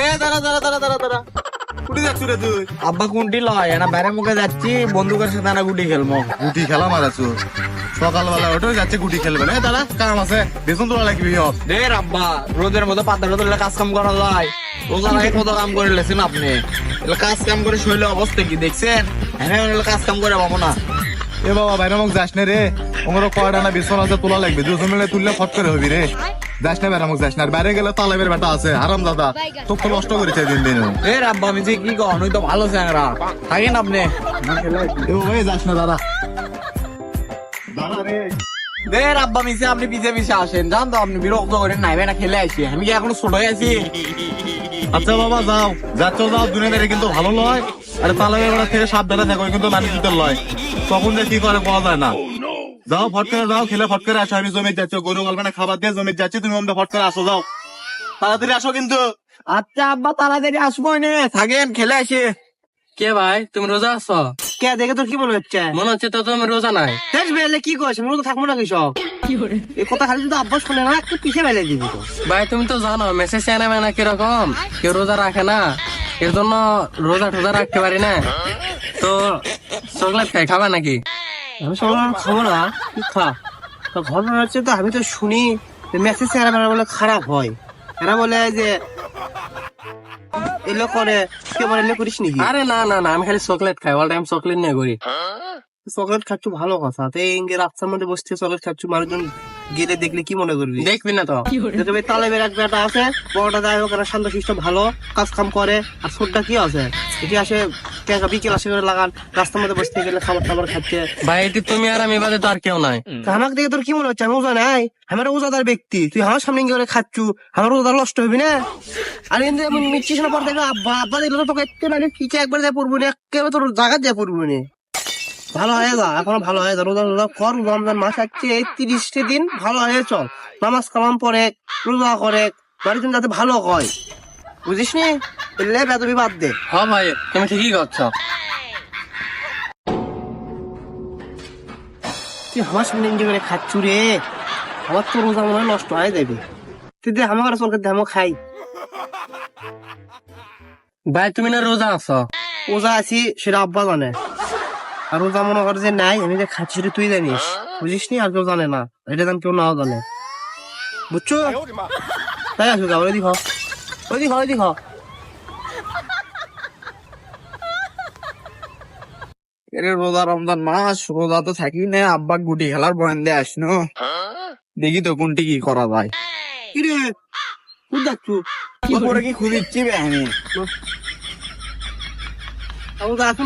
এ দাঁড়া দাঁড়া দাঁড়া দাঁড়া দাঁড়া। কুটি যাচ্ছ রে তুই। আব্বা কোনটি লয় না বাইরে মুখে যাচ্ছি বন্ধুকের সাথে না গুটি খেলব। গুটি খেলা মারাছো সকালবেলা ওঠে যাচ্ছে গুটি খেলবে না। দাঁড়া কাম আছে। বেতন তোলা লাগবে রে আব্বা রোদের মধ্যে পাতা রোদের কাজ কাম করা যায়। আগে কত কাম করে লেছেন আপনি? কাজ কাম করে শৈল অবস্থা কি দেখছেন? হ্যাঁ কাজ কাম করে পাবো না। এ বাবা বাইরে মুখ যাস রে। ওমর কয়টা না আছে তোলা লাগবে। দুজন মিলে তুললে ফট করে হবি রে। যাস না বাইরে মুখ যাস না বাইরে গেলে তালেবের বেটা আছে আরাম দাদা। তোর তো নষ্ট করেছে দিন দিন এ আব্বা আমি যে কি কন ওই তো ভালো চ্যাংরা। থাকেন আপনি? যাস না দাদা। দাদা রে। আপনি পিছে পিছে আসেন। জান তো আপনি বিরক্ত করেন নাই না খেলে আসি আমি কি এখনও ছোট আছি? আচ্ছা বাবা যাও। যাচ্ছ যাও দুনিয়াদারি কিন্তু ভালো নয় আরে তালেবের বেটা থেকে সাবধানে থাকো কিন্তু লয়। তখন যে কি করে পাওয়া যায় না। যাও ফট করে যাও খেলে ফট করে আসো আমি জমি যাচ্ছি গরু গালবে খাবার দিয়ে জমি যাচ্ছি তুমি অমদে ফট করে আসো যাও। তাড়াতাড়ি আসো কিন্তু। আচ্ছা আব্বা তাড়াতাড়ি আসব নে থাকেন খেলে আসে। কে ভাই তুমি রোজা আছো কে দেখে তোর কি মনে হচ্ছে? মনে হচ্ছে তো তুমি রোজা নাই। দেখ বেলে কি করছে মনে তো থাকব না কৃষক এই কথা খালি যদি আব্বাস শুনে না একটু পিছিয়ে বেলে দিবি তো ভাই তুমি তো জানো মেসেজ চেনা মেনা কীরকম? কেউ রোজা রাখে না। এর জন্য রোজা টোজা রাখতে পারি না। তো চকলেট খাই খাবা নাকি? আমি সব খাব না। তুই খা? তো ঘটনা হচ্ছে তো আমি তো শুনি মেসেজ এরা বলে খারাপ হয়। এরা বলে যে এলো করে কে বলে এলো করিস নাকি? আরে না না না আমি খালি চকলেট খাই অল টাইম চকলেট নিয়ে করি চকলেট খাচ্ছু ভালো কথা। তো ইঙ্গে রাস্তার মধ্যে বসতে চকলেট খাচ্ছু মানুষজন গেলে দেখলে কি মনে করবি? দেখবি না তো। যে তুমি তালেবের এক বেটা আছে বড়টা যাই হোক এরা শান্ত শিষ্ট ভালো কাজ কাম করে। আর ছোটটা কি আছে? এটি আসে কে- বিকেল আসে করে লাগান রাস্তার মধ্যে বসতে গেলে খাবার টাবার খাচ্ছে। ভাই এটি তুমি আর আমি বাদে তো আর কেউ নাই। আমাকে দেখে তোর কি মনে হচ্ছে? আমি ওজা নাই আমার ওজাদার ব্যক্তি। তুই আমার সামনে গিয়ে করে খাচ্ছু আমার ওজাদার নষ্ট হবি না? আর কিন্তু এমন মিচ্ছিস না পর দেখবে আব্বা আব্বা দেখলে তোকে একেবারে পিঠে একবার দিয়ে পড়ব না একেবারে তোর জায়গা দিয়ে পড়ব না। ভালো হয়ে যা এখন ভালো হয়ে যা। রোজা রোজা কর রমজান মাস আসছে এই তিরিশটি দিন ভালো হয়ে চল। নামাজ কালাম পরে রোজা করে বাড়ির যাতে ভালো হয়। বুঝিস নি এলে বেদবি বাদ দে। হ্যাঁ ভাই তুমি ঠিকই করছ। তুই আমার সামনে ইন্ডিয়া করে খাচ্ছু রে। আমার তো রোজা মনে নষ্ট হয়ে যাবে। তুই দে আমার কাছে সরকার দেমো খাই। ভাই তুমি না রোজা আছো? ওজা আছি সেটা আব্বা জানে। আর মনে করে যে নাই আমি যে খাচ্ছি সেটা তুই জানিস বুঝিস নি আর কেউ জানে না এটা জান কেউ নাও জানে বুঝছ তাই আসো ওই দিক ওই দিক ওই দিক। এরে রোজা রমজান মাস রোজা তো থাকি না আব্বা গুটি খেলার বয়ান দিয়ে আসনো দেখি তো কোনটি কি করা যায় কি রে কোন যাচ্ছু ওপরে কি খুঁজিচ্ছি বেহানি ওজা আছো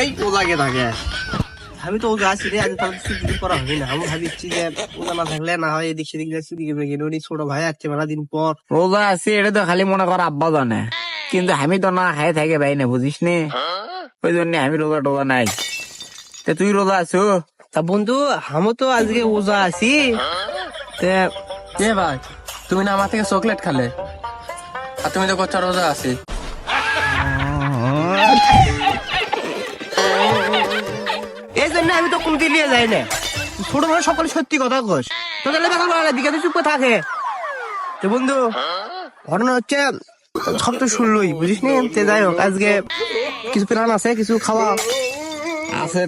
এই ওজাকে থাকে। আমি তো ওজা আছি রে আজ তাহলে কিছু করা হবে না। আমি ভাবিচ্ছি যে ওজা না থাকলে না হয় এদিক সেদিক যাচ্ছি দিকে বেগে উনি ছোট ভাই আছে মেলা দিন পর। রোজা আছে এটা তো খালি মনে কর আব্বা জানে। কিন্তু আমি তো না খাই থাকে ভাই না বুঝিস নে? ওই জন্য আমি রোজা টোজা নাই। তে তুই রোজা আছো? তা বন্ধু আমি তো আজকে ওজা আছি। তে এ ভাই তুমি না আমার থেকে চকলেট খালে? আর তুমি তো করছ রোজা আছি। নিয়ে যাই না। ছোট বড় সকলে সত্যি কথা কোস। তোদের দিকে তো চুপ থাকে। তো বন্ধু ঘটনা হচ্ছে সব তো শুনলই বুঝিস নি? তে যাই হোক আজকে কিছু প্ল্যান আছে কিছু খাওয়া? আছে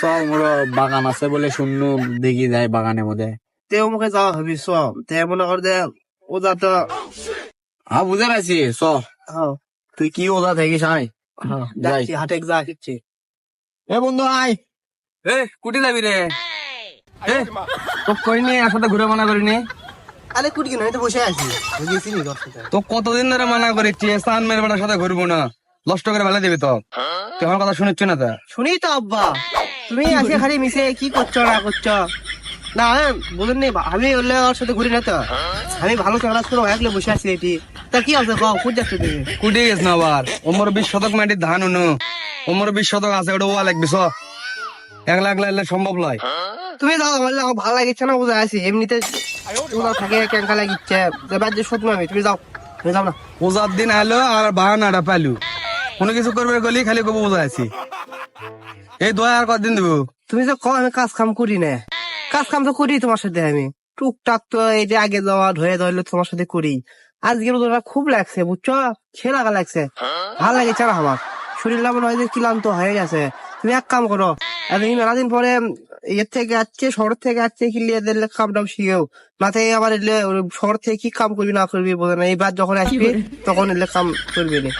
সব মোর বাগান আছে বলে শূন্য দেখি যায় বাগানের মধ্যে। মুখে যাওয়া হবি সব তে মনে কর যে ওজা তো হ্যাঁ বুঝে পাইছি চ। হ্যাঁ, তুই কি ওজা থাকিস আয়। হ্যাঁ, হাটে যা এ বন্ধু আয়। এ কুটি যাবি রে? তো করিনি একসাথে ঘুরে মানা করিনি? আরে কুটি কিনা? আমি তো বসে আছি। আমি গেছি নি তোর সাথে তো কতদিন ধরে মানা করেছি সান মেয়ের বেটার সাথে ঘুরবো না। নষ্ট করে ফেলে দিবি তো তুই আমার কথা শুনিচ্ছ না তা? শুনি তো আব্বা। তুমি আসে খালি মিশে কি করছ না করছ? না বলুন নি আমি হলে ওর সাথে ঘুরি না তো। আমি ভালো চাকরা করে একলে বসে আছি এটি। তা কি আছে কও কোন যাচ্ছে তুমি? কুটি গেছ না আবার। ওমর বিশ শতক মাটির ধান উনু। ওমর বিশ শতক আছে ওটা ওয়া লাগবি এক লাখ লাগলে সম্ভব নয়। তুমি যাও বললে আমার ভালো লাগিচ্ছে না বুঝে আছি এমনিতে ওরা থাকে ক্যাঙ্কা লাগিচ্ছে। এবার যে সত্যি আমি তুমি যাও। তুমি যাও না। পূজার দিন আলো আর বাহানাটা পালু কোনো কিছু করবে গলি খালি কবু বোঝা আছি এই দোয়া আর কদিন দেবো? তুমি যে কও আমি কাজ কাম করি না। কাজ কাম তো করি তোমার সাথে আমি। টুকটাক তো এই যে আগে যাওয়া ধরে ধরলে তোমার সাথে করি। আজকে রোজাটা খুব লাগছে বুঝছ? সে লাগা লাগছে। ভালো লাগেছে না আমার। শরীরটা মনে হয় যে ক্লান্ত হয়ে গেছে। তুমি এক কাম করো এতদিন মেলাদিন পরে এর থেকে আসছে শহর থেকে আসছে কি লিয়ে দিলে কাম টাম শিখেও। না থেকে আবার এলে শহর থেকে কি কাম করবি না করবি বোঝে না। এইবার যখন আসবি তখন এলে কাম করবি না।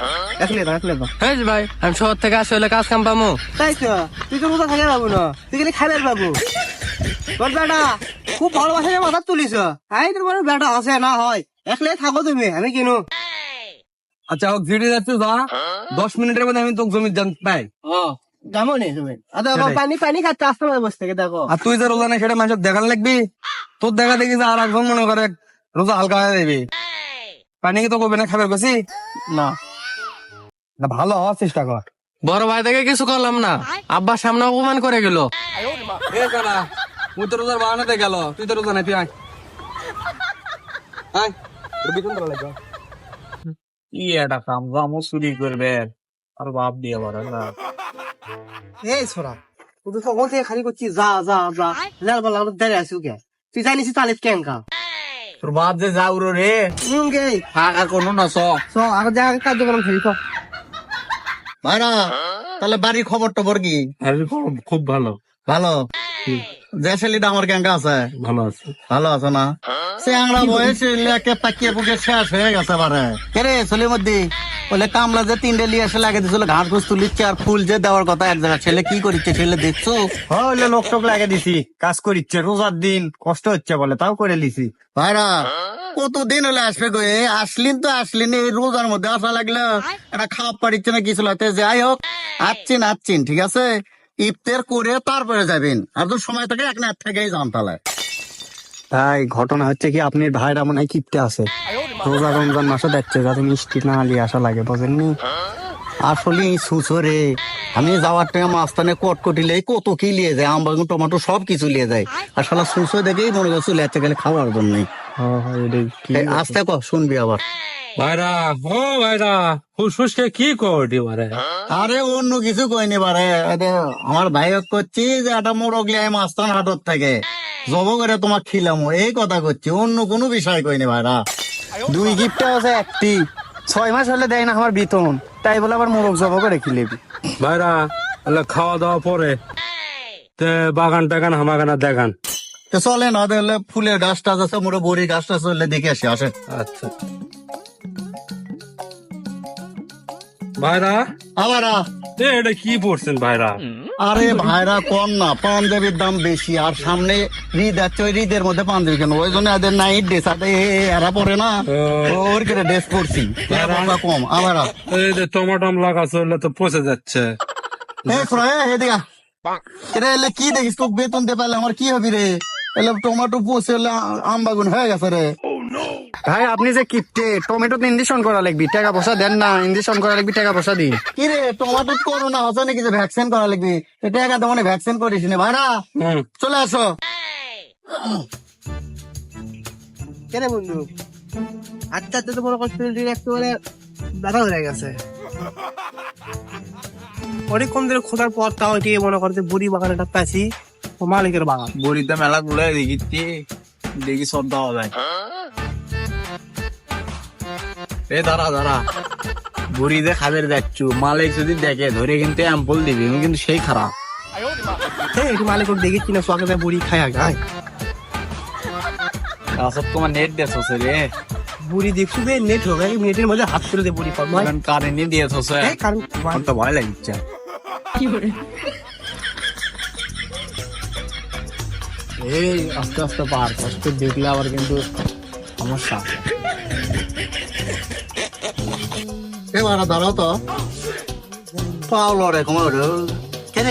একলে না একলে না হ্যাঁ ভাই আমি শহর থেকে আসলে হলে কাজ কাম পামু। তাই তো তুই তো রোজা থাকে বাবু না। তুই বাবু তোর বেটা খুব ভালোবাসে মাথা তুলিস। আই তোর বড় বেটা আছে না হয়। একলে থাকো তুমি আমি কিনু। আচ্ছা হোক জিডি যাচ্ছ যা। দশ মিনিটের মধ্যে আমি তোকে জমি জান পাই। যাব নি তুমি? পানি পানি খাচ্ছে আসতে পারে বসে থেকে দেখো আর তুই যে রোজা নেই সেটা মানুষের লাগবি। তোর দেখা দেখি আর একজন মনে করে রোজা হালকা হয়ে পানি কি তো করবে না খাবার গেছি না। না, ভালো হওয়ার চেষ্টা কর বড় ভাই থেকে কিছু করলাম না। আব্বার সামনে অপমান করে গেল। তুই তো রোজার বাহানাতে গেল তুই তো রোজা নাই তুই আয় আয় কি একটা কাম জামো চুরি করবে আর বাপ দিয়ে বড় এই ছোড়া তুই সকাল থেকে খালি করছিস যা যা যা। লাল বাল দাঁড়িয়ে আসিও কে তুই জানিস তাহলে কেন কা তোর বাপ যে যাও রে। গে আর কোনো না চ। চ আর যা কার্যক্রম খেলি তো ভাইরা তাহলে বাড়ির খবর টবর কি? খুব ভালো। ভালো? যে ছেলেটা আমার আছে। ভালো আছে। ভালো আছে না? সে আংরা লেকে পাকিয়ে পুকে শেষ হয়ে গেছে বারে। কেরে ছেলের বলে কামলা যে তিনটে লিয়ে এসে লাগে দিছিল ঘাস ঘুষ তুলিচ্ছে আর ফুল যে দেওয়ার কথা এক জায়গায়। ছেলে কি করিচ্ছে ছেলে দেখছ? হইলে লোক টোক লাগে দিছি কাজ করিচ্ছে রোজার দিন কষ্ট হচ্ছে বলে তাও করে লিছি ভাইরা কতদিন হলে আসবে গো? এ আসলিন তো আসলিন এই রোজার মধ্যে আসা লাগল। এটা খাওয়া পারিচ্ছে না কিছু লাগতে যাই হোক আসছেন আসছেন ঠিক আছে? ইফতার করে তারপরে যাবেন। আর তো সময় থাকে এক না থেকেই যান তাহলে। তাই ঘটনা হচ্ছে কি আপনার ভাইরা মনে হয় কিপতে আছে। রোজা রমজান মাসে দেখছে যাতে মিষ্টি না নিয়ে আসা লাগে বোঝেননি? আসলে সুসরে আমি যাওয়ার টাইম মাস্তানে কটকটিলে কত কি লিয়ে যায় আম বাগুন টমেটো সব কিছু লিয়ে যায়। আর শালা সুসো দেখেই মনে করছ লেচে গেলে খাওয়ার জন্য আসতে ক শুনবি আবার। ভাইরা ও ভাইরা ফুসফুসকে কি করটি মারে? আরে অন্য কিছু কইনি এতে আমার ভাই করছি যে একটা মোরগ লিয়ে মাস্তান হাটত থেকে। জব করে তোমার খিলামো এই কথা করছি অন্য কোনো বিষয় কইনি ভাইরা। দুই গিফটটা আছে একটি। ছয় মাস হলে দেয় না আমার বেতন তাই বলে আবার মোরগ জব করে খিলেবি। ভাইরা তাহলে খাওয়া দাওয়া পরে। তে বাগান টাগান হামাগানা দেখান। তো চলে না তাহলে ফুলের গাছ টাছ আছে মোর বড়ি গাছ টাছ হলে দেখে আসে আসে আচ্ছা। ভাইরা। এ, এটা কি পড়ছেন ভাইরা? আরে ভাইরা না পাঞ্জাবির দাম বেশি আর সামনে ঈদ আছে ওই ঈদের মধ্যে পাঞ্জাবি কেন? ওই জন্য এদের নাইট ড্রেস আর এরা পরে না ওর করে ড্রেস পরছি। কম আবার। আ। এই যে টমাটম তো পচে যাচ্ছে। এ। এলে কি দেখিস তোকে বেতন দে পারলে আমার কি হবি রে? এলে টমেটো পচে এলে আম বাগুন হয়ে গেছে রে। ভাই আপনি যে কিপটে টমেটো ইঞ্জেকশন করা লাগবি। টাকা পয়সা দেন না ইঞ্জেকশন করা লাগবি টাকা পয়সা দিন। কি রে টমেটো করোনা হচ্ছে নাকি যে ভ্যাকসিন করা লাগবি? এটা একা মানে ভ্যাকসিন করিস নি ভাইরা। হুম। চলে আসো। কেন বন্ধু? আচ্ছা আচ্ছা তো করছি শরীর একেবারে ব্যথা হয়ে গেছে। অনেকক্ষণ ধরে খোঁজার পর তাও এটি মনে করতে বুড়ি বাগানটা পাচ্ছি ও মালিকের বাগান। বড়িতে মেলা গুলো দেখিচ্ছি দেখি সব দেওয়া যায়। এ দাঁড়া দাঁড়া। বুড়িতে খাদের যাচ্ছ মালিক যদি দেখে ধরে কিন্তু অ্যাম্পল দিবি আমি কিন্তু সেই খারাপ। হ্যাঁ এটি মালিক দেখেছি না সকালে বুড়ি খায় গায়। আসব তোমার নেট দেশ রে। বুড়ি দেখছি যে নেট হবে নেটের মধ্যে হাত তুলে দিয়ে বুড়ি পাবো কারেন্ট দিয়ে থসে এই কারণ আমার তো ভয় লাগছে। এই আস্তে আস্তে পার কষ্ট দেখলে আবার কিন্তু সমস্যা। এ ভাড়া দাঁড়াও তো। পাওলো রে কমা কেন?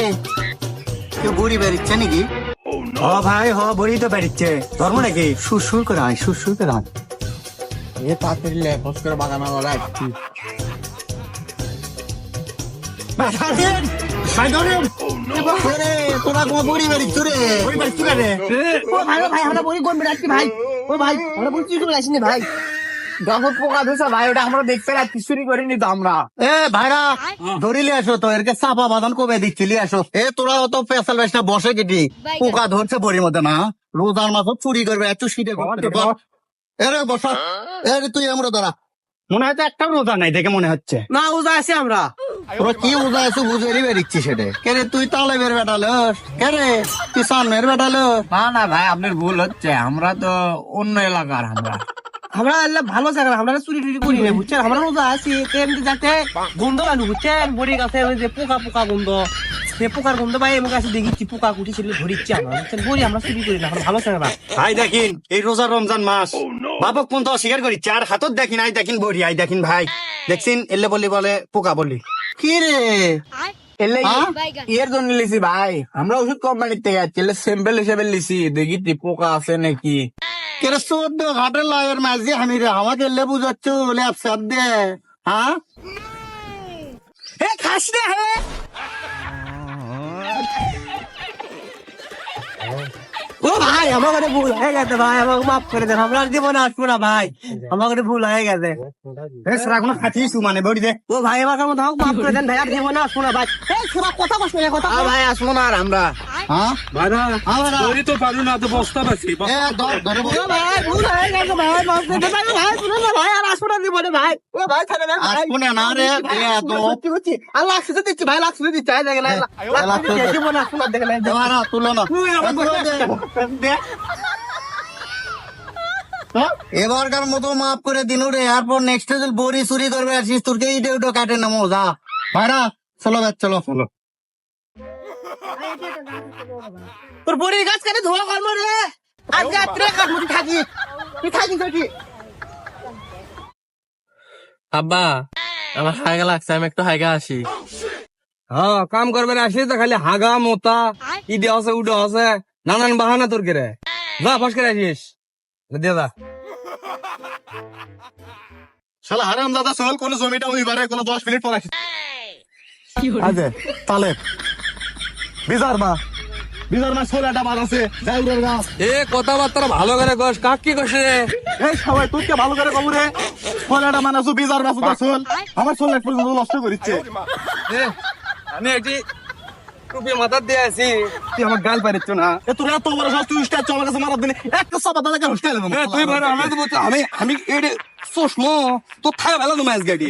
কেউ বুড়ি বেরিচ্ছে নাকি? হ ভাই হ বড়ি তো বেরিচ্ছে ধর্ম নাকি? সুর সুর করে আয়। সুর সুর করে আয়। এ তাড়াতাড়ি লে ফস করে বাগানা লড়াই ও ভাই ও ভাই আমরা বুড়ি কোন বেড়াচ্ছি ভাই। ও ভাই আমরা চুরি করে আসিনি ভাই। পোকা ধুসা ভাই ওটা আমরা দেখতে করিনি তো আমরা। এ ভাইরা ধরিলে আসো তো এরকে চাপা বাঁধান কবে দিচ্ছিলি আসো। এ তোরা অত পেশাল বেশ না বসে কেটি। পোকা ধরছে বড়ির মধ্যে না? রোজার মাছ চুরি করবে একটু সিটে এরে বসা। এরে তুই আমরা দাঁড়া মনে হয় তো একটা রোজা নাই দেখে মনে হচ্ছে। না আছি আমরা। তোরা কি বুঝা আছে বুঝেরই বেরিচ্ছি সেটা। কে রে তুই তালে বের বেটালস কে রে তুই সামনের বেটালস না না ভাই আপনার ভুল হচ্ছে। আমরা তো অন্য এলাকার আমরা। আমরা আল্লাহ ভালো জায়গা আমরা চুরি টুরি করি না বুঝছেন? আমরা রোজা আছি যাতে গন্ধ লাগু বুঝছেন? বড়ি গাছে যে পোকা পোকা গন্ধ। সে পোকার গন্ধ পাই গাছে দেখিচ্ছি পোকা কুটি ছিল ধরিচ্ছি আমরা বুঝছেন? বড়ি আমরা চুরি করি না আমরা ভালো জায়গা ভাই দেখিন এই রোজা রমজান মাস। বাবক পন্থ অস্বীকার করি চার হাতত দেখিন আই দেখিন বড়ি আই দেখিন ভাই। দেখছিন এলে বলি বলে পোকা বলি। কি রে? এলে? এর জন্য লিছি ভাই আমরা ওষুধ কোম্পানির থেকে যাচ্ছি এলে স্যাম্পল হিসেবে লিছি দেখি তি পোকা আছে নাকি। কে রে চোদ্দ ঘাটের লাইয়ের মাঝে আমি রে, আমাকে এলে বুঝাচ্ছ দে হ্যাঁ? এ খাস রে, হে! ও ভাই, আমাকে ভুল হয়ে গেছে ভাই, আমাকে মাফ করে দেন, আমরা জীবনে আসব না ভাই, আমাকে ভুল হয়ে গেছে। এ সারা কোনো খাচ্ছিস মানে বড়ি দে। ও ভাই, আমাকে মাফ করে দেন ভাই, আর জীবনে আসব না ভাই। এই ছোড়া কথা কষ্ট কথা ভাই, আসব না আর আমরা। তো পারু না তো বস্তা পাচ্ছি এবারকার মতো মাফ করে দিন রে এরপর নেক্সট বড়ি চুরি করবে আসিস তোরকে ইটে উঠো কাটে নামো যা ভাইরা চলো ভাই চলো। চলো। তোর বড়ির গাছ কাটে ধোয়া কর্ম রে। আজকে রাত্রে কাটবো তুই থাকি? তুই থাকি থাকি আব্বা আমার হাইগা লাগছে আমি একটু হাইগা আসি। হ্যাঁ কাম করবে আসি তো খালি হাগা মোতা ইডে আছে উডে আছে নানান বাহানা তোর কেরে। যা ফস করে আসিস। দিয়ে যা। শালা হারাম দাদা চল কোন জমিটা উইবারে কোন দশ মিনিট পর আসি আজে তালে। বিজার মা বিজার মাছ ছোলাটা মার আছে। জাউরের গাছ এ কথাবার্তা ভালো করে কস কাক কি কস? রে এই সবাই তুই কে ভালো করে কবুরে। ছোলাটা মানাসু বিজার মাছ উদা চল। আমার ছোলা পর্যন্ত নষ্ট করিচ্ছে। এ, আমি এটি টুপি দিয়ে আছি। তুই আমার গাল পারিচ্ছ না। এ তোর এত বড় তুই কাছে মারার দিনে। একটা সাবা দাদাকে হোস্টেলে তুই ভাই আমি আমি আমি এটি চশমো। তো থাকা বেলা তো ম্যাচ গাড়ি।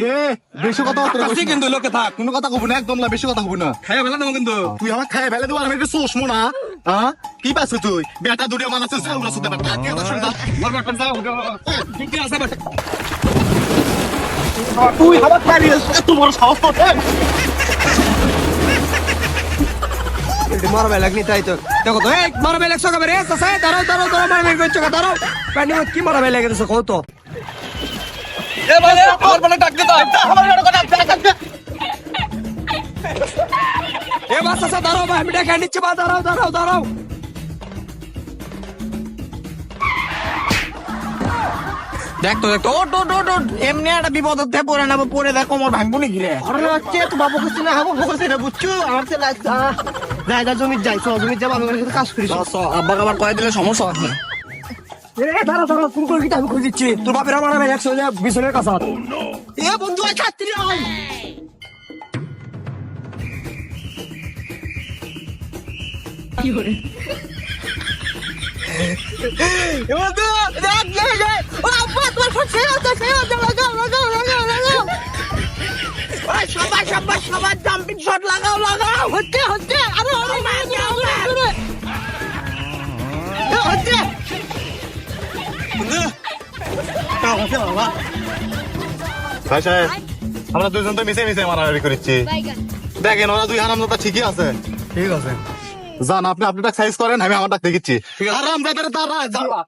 বেশি কথা বলতে কিন্তু লোকে থাক। কোনো কথা কব না একদম না বেশি কথা কব না। বেলা দেবো কিন্তু। তুই আমার খাই ফেলে দেবো আমি একটু চশমো না। হ্যাঁ কি পাচ্ছ তুই? বেটা দুটো বেটা কে তো শুনতা ঠিক আছে তুই আমার খাই এত বড় সাহস তো মারবে লাগনি তাই তো। দেখো তো এই মারবে লাগছো কবে রে সাসাই দাঁড়াও দাঁড়াও দাঁড়াও মারবে করছ দাঁড়াও প্যান্ডি কি মারবে লাগে তো। কত এ ভাই আমার বলে ডাক দিতে আমার বলে ডাক দিতে এ বাস সাসা দাঁড়াও ভাই আমি ডাক নিচ্ছি বা দাঁড়াও দাঁড়াও দাঁড়াও দেখ তো দেখ তো ওট ওট ওট ওট এমনি একটা বিপদ হতে পড়ে না পড়ে দেখ কোমর ভাঙবো নাকি রে? ঘটনা হচ্ছে তো বাবু কিছু না হাবু বলছে না বুঝছ? আমার সে লাগ যাই যা জমি যাই তো জমি যা বাবু কাজ করিস আব্বাকে আবার কয়ে দিলে সমস্যা আছে। এ দাঁড়াও দাঁড়াও ফোন করে আমি খুঁজিচ্ছি তোর বাপের আমার একশো বিছনের কাছে এ বন্ধু ছাত্রী আয়। এ বন্ধু দেখ লে লে ও আব্বা তোমার ফোন ছেড়ে দাও ছেড়ে দাও লাগাও লাগাও লাগাও লাগাও সবাই সবাই সবাই জাম্পিং শট লাগাও লাগাও হচ্ছে হচ্ছে। আমরা দুজন তো মিশে মিশে মারামারি করছি। দেখেন ওরা দুই হারামদাদা ঠিকই আছে। ঠিক আছে। যান আপনি আপনারটা সাইজ করেন আমি আমারটা দেখিচ্ছি। হারামদাদার তারা যাওয়া।